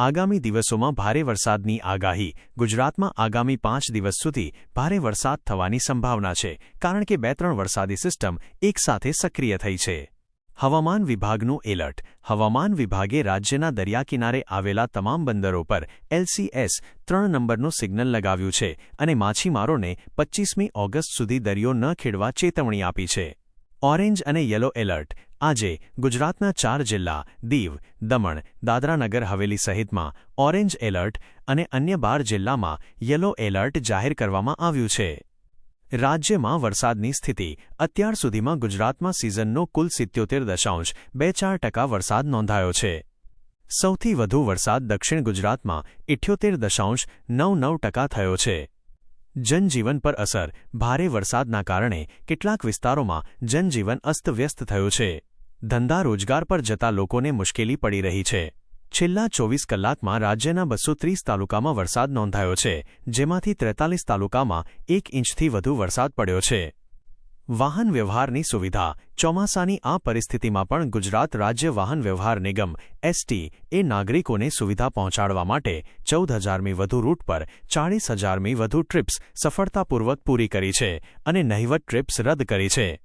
આગામી દિવસોમાં ભારે વરસાદની આગાહી. ગુજરાતમાં આગામી પાંચ દિવસ સુધી ભારે વરસાદ થવાની સંભાવના છે, કારણ કે બે ત્રણ વરસાદી સિસ્ટમ એકસાથે સક્રિય થઈ છે. હવામાન વિભાગનું એલર્ટ. હવામાન વિભાગે રાજ્યના દરિયાકિનારે આવેલા તમામ બંદરો પર એલસીએસ ત્રણ નંબરનું સિગ્નલ લગાવ્યું છે અને માછીમારોને પચ્ચીસમી ઓગસ્ટ સુધી દરિયો ન ખેડવા ચેતવણી આપી છે. ઓરેન્જ અને યલો એલર્ટ. આજે ગુજરાતના ચાર જિલ્લા, દીવ, દમણ, દાદરાનગર હવેલી સહિતમાં ઓરેન્જ એલર્ટ અને અન્ય બાર જિલ્લામાં યલો એલર્ટ જાહેર કરવામાં આવ્યું છે. રાજ્યમાં વરસાદની સ્થિતિ અત્યાર સુધીમાં ગુજરાતમાં સિઝનનો કુલ સિત્યોતેર દશાંશ બે ચાર ટકા વરસાદ નોંધાયો છે. સૌથી વધુ વરસાદ દક્ષિણ ગુજરાતમાં ઇઠ્યોતેર દશાંશ નવ નવ ટકા થયો છે. જનજીવન પર અસર, ભારે વરસાદના કારણે કેટલાક વિસ્તારોમાં જનજીવન અસ્તવ્યસ્ત થયું છે. ધંધા રોજગાર પર જતા લોકોને મુશ્કેલી પડી રહી છે. છેલ્લા ચોવીસ કલાકમાં રાજ્યના બસો ત્રીસ તાલુકામાં વરસાદ નોંધાયો છે, જેમાંથી ત્રેતાલીસ તાલુકામાં એક ઇંચથી વધુ વરસાદ પડ્યો છે. વાહન વ્યવહારની સુવિધા, ચોમાસાની આ પરિસ્થિતિમાં પણ ગુજરાત રાજ્ય વાહન વ્યવહાર નિગમ એસટી એ નાગરિકોને સુવિધા પહોંચાડવા માટે ચૌદ હજારમી વધુ રૂટ પર ચાળીસ હજારમી વધુ ટ્રીપ્સ સફળતાપૂર્વક પૂરી કરી છે અને નહિવત ટ્રીપ્સ રદ કરી છે.